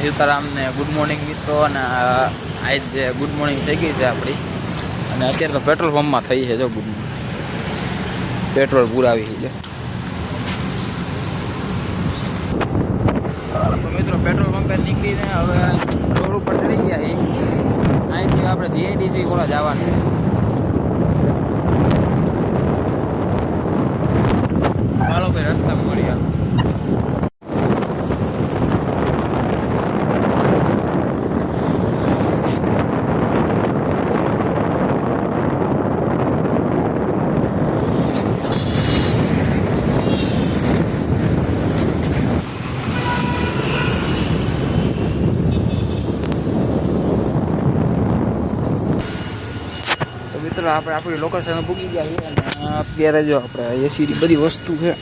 સીતારામ ને good morning મિત્રો, અને આજ ગુડ મોર્નિંગ થઈ ગઈ છે આપણી. અને અત્યારે તો પેટ્રોલ પંપમાં થઈ છે, જો ગુડ પેટ્રોલ પુરાવી છે તો મિત્રો પેટ્રોલ પંપે નીકળીને હવે રોડ ઉપર ચડી ગયા છીએ. અહીંથી આપણે જીઆઈડીસી કોલેજ જવાનું ચાલો ભાઈ રસ્તા મળી હાલો. તો મિત્રો આપણે આપણી લોકેશન ભૂગી ગયા છીએ અને અત્યારે જો આપણે એસીની બધી વસ્તુ છે.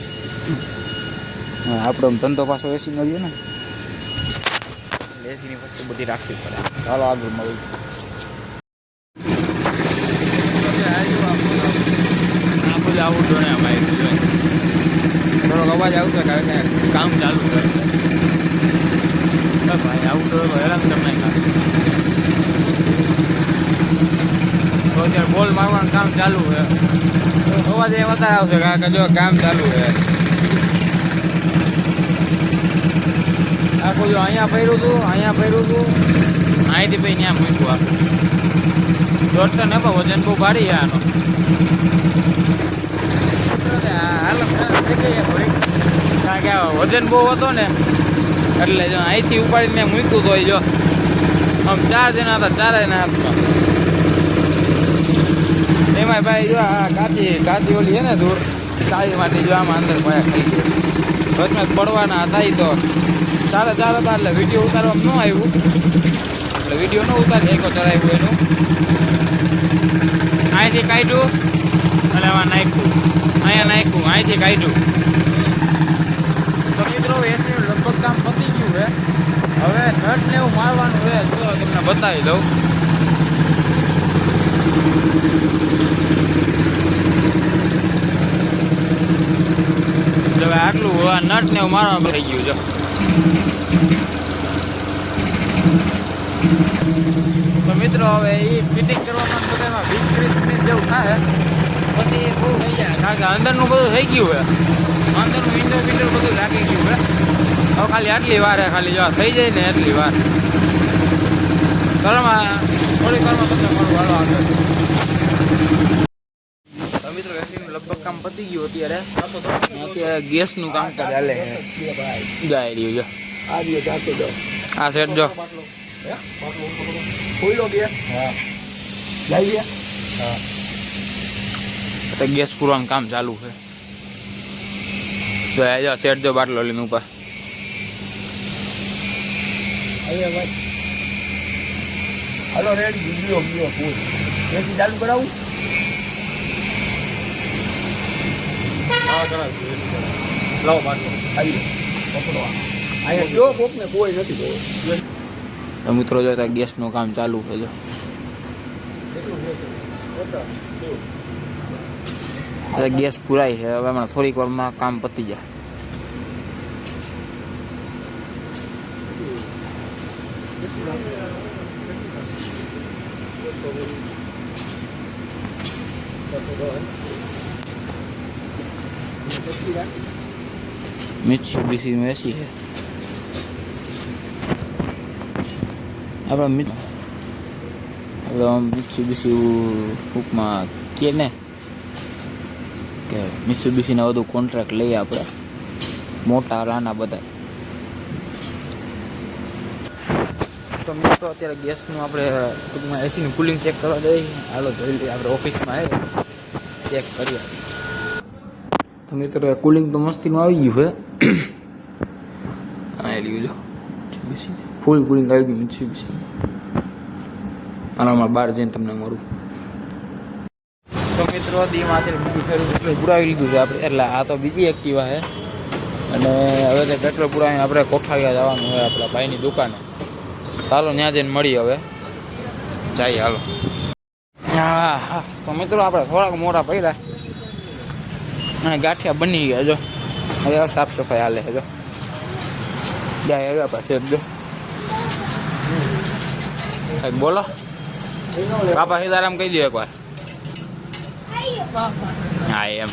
આપણો ધંધો પાછો એસી નો રહ્યો ને. એસીની વસ્તુ બધી રાખવી પડે. ચાલો આગળ મળું આવું જોણે અમારે થોડોક અવાજ આવતો કારણ કે કામ ચાલુ કરે ભાઈ આવું તો હેરાન તમને કામ તો અત્યારે બોલ મારવાનું કામ ચાલુ છે. તો અવાજ એ વધારે આવશે, કારણ કે જો કામ ચાલુ છે. આખું જો અહીંયા પડ્યું હતું અહીંયા પહેર્યું હતું અહીંથી ભાઈ ત્યાં મૂક્યું આખું દોડતો ને પણ વજન બહુ ભારી છે આનો. કારણ કે વજન બહુ હતો ને, એટલે જો અહીંથી ઉપાડીને મૂક્યું તો જો, આમ ચાર જણા હતા ચારે ના હાથમાં. એમાં ભાઈ જો આ કાચી કાચી ઓલી છે ને દૂર ચાલી માટે જો આમાં અંદર ભયા ખાઈ ગયો. વચમાં પડવાના હતા તો. ચાલે ચાલે હતા એટલે વીડિયો ઉતારવામાં ન આવ્યું. એટલે વીડિયો ન ઉતારી એકો ચડાવ્યું એનું. અહીંથી કાઢ્યું. અને એમાં નાખ્યું. અહીંયા નાખ્યું. અહીંથી કાઢ્યું. તો મિત્રો, એસી લગભગ કામ પતી ગયું છે. હવે નટ ને એવું મારવાનું છે. જો તમને બતાવી દઉં. હવે આટલું આ નટ ને મારવાનું થઈ ગયું છે. તો મિત્રો હવે એ ફિટિંગ કરવામાં બધામાં વીસ ત્રીસ મિનિટ જેવું થાય. પછી બહુ થઈ જાય. કારણ કે અંદરનું બધું થઈ ગયું હોય અંદરનું વિન્ડો વિન્ડો બધું લાગી ગયું હોય હવે ખાલી આટલી વાર ખાલી જો થઈ જાય ને એટલી વાર. ઘરમાં થોડી વારમાં તમને મળું હાલો આગળ મિત્રો એસીનું લગભગ કામ પતી ગયું અત્યારે. અત્યારે ગેસનું કામ ચાલે છે ગાય રહ્યું જો આ દિવસ જાતો દો આ સેટ જો. ખોઈલો બે હા. જઈએ તો ગેસ પૂરવાનું કામ ચાલુ છે. જો આજે જો સેટ જો બાટલો લઈને ઉપર. ભાઈ. હાલો ready video video full AC ચાલુ કરાવું? લાવો બાટલો આવી પકડો. અહીંયા જો કોઈ નથી જોયો મિત્રો જો ત્યાં ગેસનું કામ ચાલુ છે જો. ગેસ પુરાય છે હવે હમણાં થોડીક વારમાં કામ પતી જાય. મિત્સુબીસીનું એસી છે આપણે મિત આપણે મિત્સુબીસી ટૂંકમાં કે ને કે મિત્સુબીસીના બધું કોન્ટ્રાક્ટ લઈએ આપણે મોટા બધા તો મિત્રો, અત્યારે ગેસનું આપણે ટૂંકમાં એસીનું કુલિંગ ચેક કરવા દઈએ હાલો લઈએ આપણે ઓફિસમાં આવી ચેક કરીએ. તો મિત્રો કુલિંગ તો મસ્તીનું આવી ગયું છે. હા એ લીધું ફૂલ કુલિંગ આવી ગયું મિત્સુબીસી આનામાં બહાર જઈને તમને મળું. તો મિત્રો દીમાંથી બીજું ફેરું પુરાવી લીધું છે આપણે. એટલે આ તો બીજી એક્ટિવા છે. અને હવે તે પેટ્રોલ પુરાવીને આપણે કોઠારિયા જવાનું હોય આપણા ભાઈની દુકાને. ચાલો, ત્યાં જઈને મળી હવે. જઈએ હાલો. હા હા. તો મિત્રો, આપણે થોડાક મોટા પડ્યા ગાંઠિયા બની ગયા, જો. હવે સાફ સફાઈ હાલે, જો. જાય હવે પાસે જો બોલો. બાપા, સીતારામ કહી દો એકવાર. હા, એમ.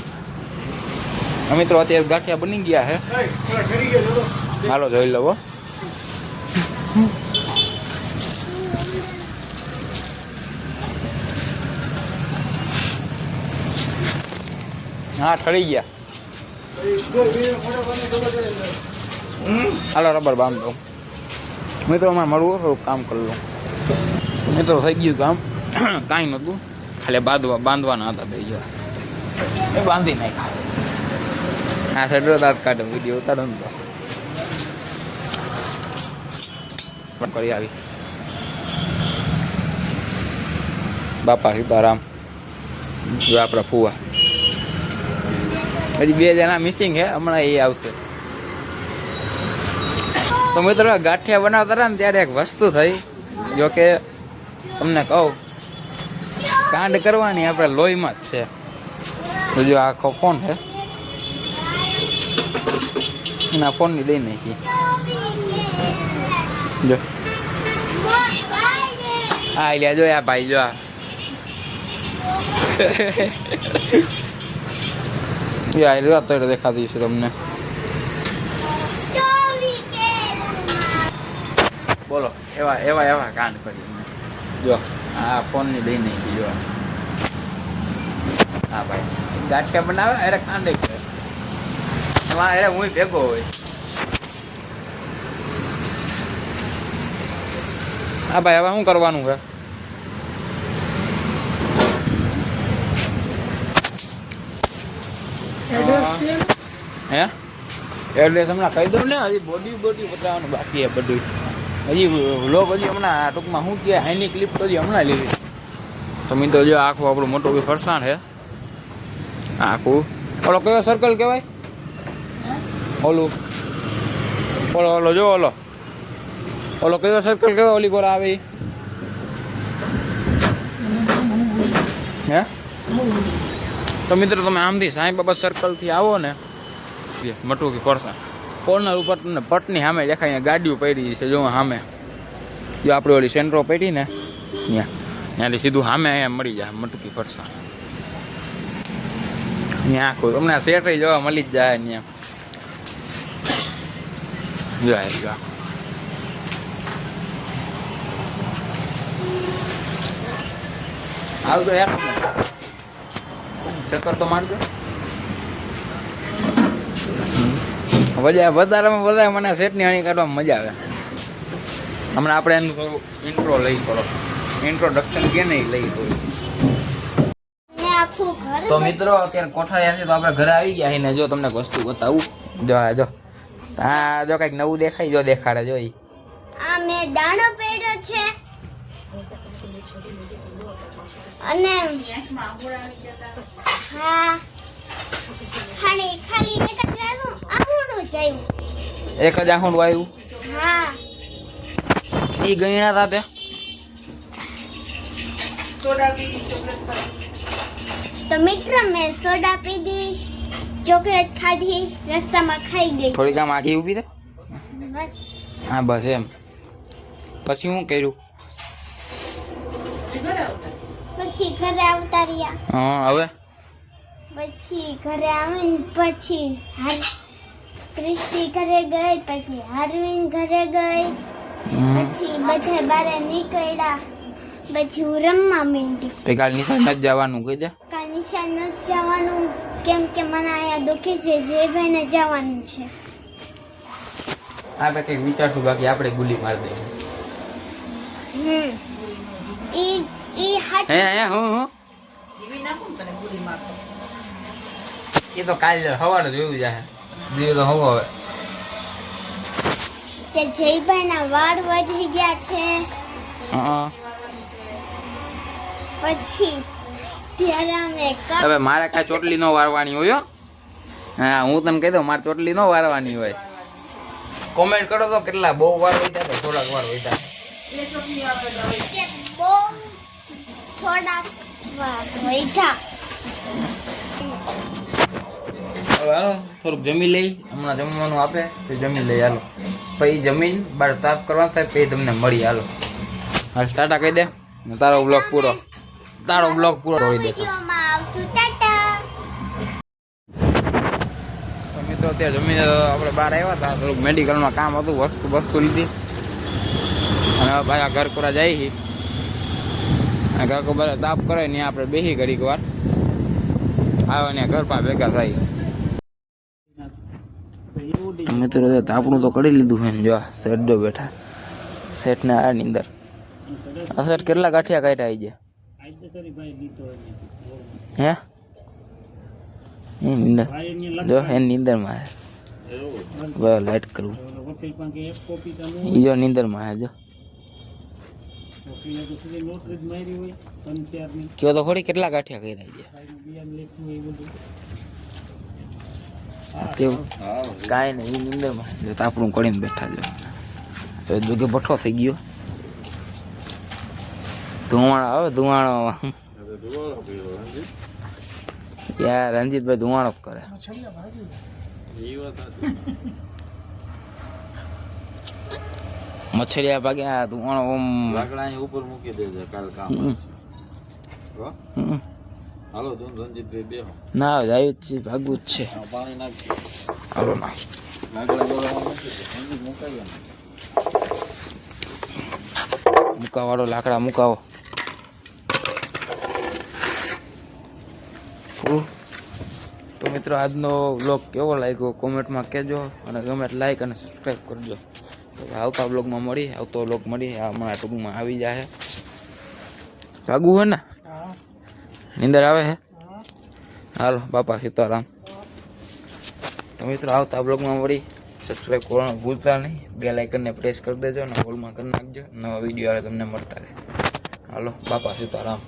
મિત્રો, અત્યારે ગાંઠિયા બની ગયા છે હાલો, જોઈ લવો હા ઠરી ગયા. હાલો, રબર બાંધો મિત્રો, અમારે મળવું થોડુંક કામ કરી લઉં. મિત્રો, થઈ ગયું કામ. કાંઈ નહોતું. ખાલી બાંધવા બાંધવાના હતા બે જરા એ બાંધી નાખ્યા. હા સડો દાંત કાઢો વીડિયો ઉતારો ને તો. કરી આવી. બાપા સીતારામ. જો આપણા ફુવા. હજી બે જણા મિસિંગ છે હમણાં એ આવશે. તો મિત્રો ગાંઠિયા બનાવતા હતા ને ત્યારે એક વસ્તુ થઈ, જો કે તમને કહું, કાંડ કરવાની આપણે લોહીમાં જ છે. જો આખો ફોન છે એના ફોનની દઈ નાખી. જો. હા, લ્યા, જો, આ ભાઈ, જો આ. એ તો દેખાતી છે તમને. બોલો એવા એવા એવા કાંડ કરી. જો. આ ફોનની દઈ નહીં જો. હા ભાઈ. ગાંઠિયા બનાવે અરે કાંડે છે એમાં અરે હું ભેગો હોય. હા ભાઈ હવે શું કરવાનું છે? હે? એટલે તમને કહી દઉં ને, હજી બોડી બોડી બતાવવાનું બાકી છે બધું હજી વ્લોગ હજી હમણાં ટૂંકમાં શું કહે હાઈની ક્લિપ તો હજી હમણાં લીધી. તો જો આખું આપણું મોટું બી ફરસાણ છે. આખું. ઓલો કયો સર્કલ કહેવાય? ઓલું. ઓલો ઓલો, જો ઓલો. ઓલો કયો સર્કલ કહેવાય? ઓલી ગોળા આવે? હે? તો મિત્રો, તમે આમથી સાંઈ બાબા સર્કલથી આવો ને. મટું કે કોરસા કોર્નર ઉપર તમને પટની સામે દેખાય ગાડીઓ પડી છે જો સામે. જો આપણે ઓલી સેન્ટ્રો પડી ને ત્યાં ત્યાંથી સીધું સામે અહીંયા મળી જાય મટુકી ફરસા ત્યાં આખું, તમને સેટ જોવા મળી જ જાય ત્યાં જો આ આવું તો યાર. ચક્કર તો મારજો. મજા વધારેમાં વધારે મને સેટની હણી કાઢવામાં મજા આવે. હમણાં આપણે એનું થોડું ઇન્ટ્રો લઈ પડો ઇન્ટ્રોડક્શન કે નહીં લઈ થોડું. તો મિત્રો અત્યારે કોઠારી છે તો આપણે ઘરે આવી ગયા ને જો તમને વસ્તુ બતાવું. જો જો. આ જો કંઈક નવું દેખાય જો દેખાડે જો ઈ. આ મેં દાણો પહેર્યો છે. અને હા. ખાલી ખાલી એક જ રાનું આમુડું જયું એક જ આખું આવ્યું હા ઈ ગણ્યા હતા તે તો મિત્ર મેં સોડા પીધી ચોકલેટ ખાધી રસ્તામાં ખાઈ ગઈ। થોડીક આમ આખી ઊભી છે બસ। હા બસ એમ। પછી હું કર્યું? પછી ઘરે આવતા? રહ્યા। હા હવે? પછી ઘરે આવીને પછી હાર ક્રિસ્તી ઘરે ગઈ પછી હારવીન ઘરે ગઈ પછી બધા બારે નીકળ્યા પછી હું રમવા મીંડી. તે કાલ નિશાન નથી જવાનું કહી દે. કાલ નિશાન નથી જવાનું કેમ કે મને અહીંયા દુખે છે જે ભાઈને જવાનું છે. આપણે કંઈક વિચારશું બાકી આપણે ગુલી માર દઈએ. હમ. ઈ ઈ હે હાચ હે હું? હું એ તો કાલ સવારે જોયું જાય તો હું હવે. કે જયભાઈના વાળ વધી ગયા છે. હા. પછી ત્યારે અમે હવે મારે કાંઈ ચોટલી નો વારવાની હોય હા. હું તને કહી દઉં મારે ચોટલી નો વારવાની હોય. કોમેન્ટ કરો તો કેટલા બહુ વાર વધ્યા તો થોડાક વાર કે બહુ થોડાક વાર વૈઠા હવે હાલો, થોડુંક જમી લઈ, હમણાં જમવાનું આપે, તો જમી લઈ, હાલો. પછી જમીન બાર તાપ કરવા થાય, પછી તમને મળી, હાલો. હાલ, ટાટા કહી દે. તારો બ્લોગ પૂરો. તારો બ્લોગ પૂરો તોડી દે. મિત્રો ત્યાં જમીને આપણે બહાર આવ્યા હતા. થોડુંક મેડિકલમાં કામ હતું, વસ્તુ વસ્તુ લીધી. અને પાછા ઘર છે અને ઘર તાપ કરે ને આપણે બેસી ઘડીક વાર. આવે ને, ઘર પા ભેગા થાય. મિત્રો તો તાપણું તો કરી લીધું છે ને, જો શેઠ જો બેઠા. શેઠને આ ની અંદર. આ શેઠ કેટલા ગાંઠિયા કાઢ્યા આવી ગયા? હે? એની અંદર. જો એની નીંદરમાં છે. બરાબર લાઈટ કરવું ઈ જો નીંદરમાં છે, જો. કયો તો ખોડી કેટલા ગાંઠિયા કર્યા છે કાંઈ નહીં એની અંદરમાં. તાપણું કરીને બેઠા જો જોકે ભઠ્ઠો થઈ ગયો. ધુવાણો આવે ધુવાણો યાર રંજીતભાઈ ધુવાણો કરે. મચ્છરિયા ભાગે આ ધુવાણો ઓમ. લાકડા ઉપર મૂકી દેજે કાલ કામ હમ. હાલો તું રંજીતભાઈ બેહો. ના આવ્યું જ છે ભાગવું જ છે. પાણી નાખજો. હાલો નાખી મુકાવાળો લાકડા મુકાવો. તો મિત્રો આજનો બ્લોગ કેવો લાગ્યો? કોમેન્ટમાં કહેજો અને ગમે લાઈક અને સબસ્ક્રાઈબ કરજો. આવતા બ્લોગમાં મળી આવતો બ્લોગ મળી આ હમણાં ટૂંકમાં આવી જાય ભાગવું હે ને? નીંદર આવે હે? હાલો, બાપા સીતારામ તો મિત્રો, આવતા બ્લોગમાં વળી સબસ્ક્રાઈબ કરવાનું ભૂલતા નહીં. બે લાઇકનને પ્રેસ કરી દેજો અને હોલમાં કરી નાખજો. નવા વીડિયો આવે તમને મળતા રહે. હાલો, બાપા સીતારામ